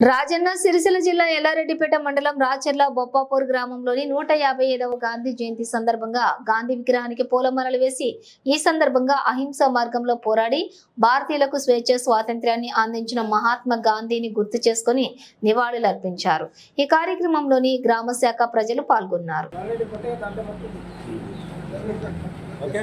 రాజన్న సిరిసిల్ల జిల్లా ఎల్లారెడ్డిపేట మండలం రాచెర్ల బొప్పాపూర్ గ్రామంలోని నూట యాభై ఐదవ గాంధీ జయంతి సందర్భంగా గాంధీ విగ్రహానికి పూలమాలలు వేసి ఈ సందర్భంగా అహింస మార్గంలో పోరాడి భారతీయులకు స్వేచ్ఛ స్వాతంత్ర్యాన్ని అందించిన మహాత్మా గాంధీని గుర్తు చేసుకుని నివాళులర్పించారు. ఈ కార్యక్రమంలోని గ్రామ శాఖ ప్రజలు పాల్గొన్నారు. ఓకే.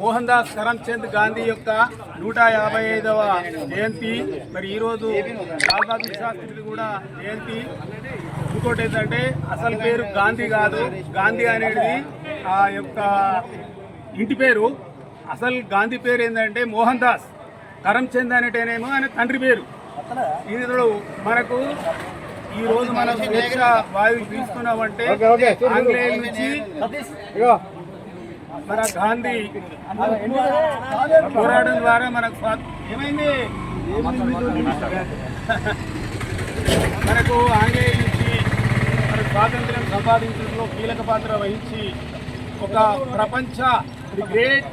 మోహన్ దాస్ కరమ్చంద్ గాంధీ యొక్క నూట యాభై ఐదవ జయంతి. మరి ఈరోజు లాల్ బహదూర్ శాస్త్రి కూడా జయంతి. ఇంకోటి ఏంటంటే అసలు పేరు గాంధీ కాదు. గాంధీ అనేది ఆ యొక్క ఇంటి పేరు. అసలు గాంధీ పేరు ఏంటంటే మోహన్ దాస్. కరమ్చంద్ అనేటేనేమో ఆయన తండ్రి పేరు. ఇది మనకు ఈ రోజు మనం స్వేచ్ఛ వాయువు తీసుకున్నామంటే ఆంగ్లేయుల నుంచి మన గాంధీ పోరాటం ద్వారా మనకు ఏమైంది? మనకు ఆంగ్లేయ నుంచి మన స్వాతంత్ర్యం సంపాదించడంలో కీలక పాత్ర వహించి ఒక ప్రపంచ the great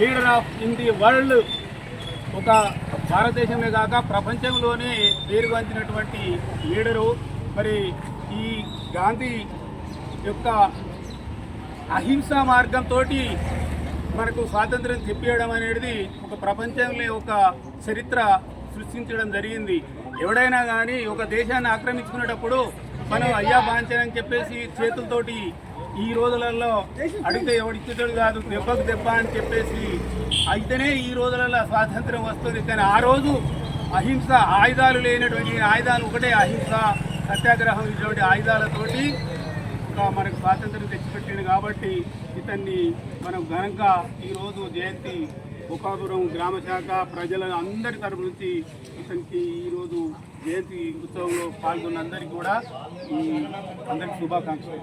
leader of in the world ఒక భారతదేశమే కాక ప్రపంచంలోనే పేరుగాంచినటువంటి లీడరు. మరి ఈ గాంధీ యొక్క అహింసా మార్గంతో మనకు స్వాతంత్రం తెప్పియడం అనేది ఒక ప్రపంచంలో ఒక చరిత్ర సృష్టించడం జరిగింది. ఎవడైనా కానీ ఒక దేశాన్ని ఆక్రమించుకునేటప్పుడు మనం అయ్యా బాంచనని చెప్పేసి చేతులతోటి ఈ రోజులలో అడిగితే ఎవడిచ్చేటోడు కాదు దెబ్బకు దెబ్బ అని చెప్పేసి అయితేనే ఈ రోజులలో స్వాతంత్రం వస్తుంది. కానీ ఆ రోజు అహింస ఆయుధాలు లేనటువంటి ఆయుధాలు ఒకటే అహింస సత్యాగ్రహం ఇటువంటి ఆయుధాలతోటి ఇంకా మనకు స్వాతంత్రం తెచ్చిపెట్టింది కాబట్టి ఇతన్ని మనం ఘనంగా ఈరోజు జయంతి బుకాపురం గ్రామ శాఖ ప్రజల అందరి తరపు నుంచి ఇతనికి ఈరోజు జయంతి ఉత్సవంలో పాల్గొన్న అందరికీ కూడా ఈ అందరికి శుభాకాంక్షలు.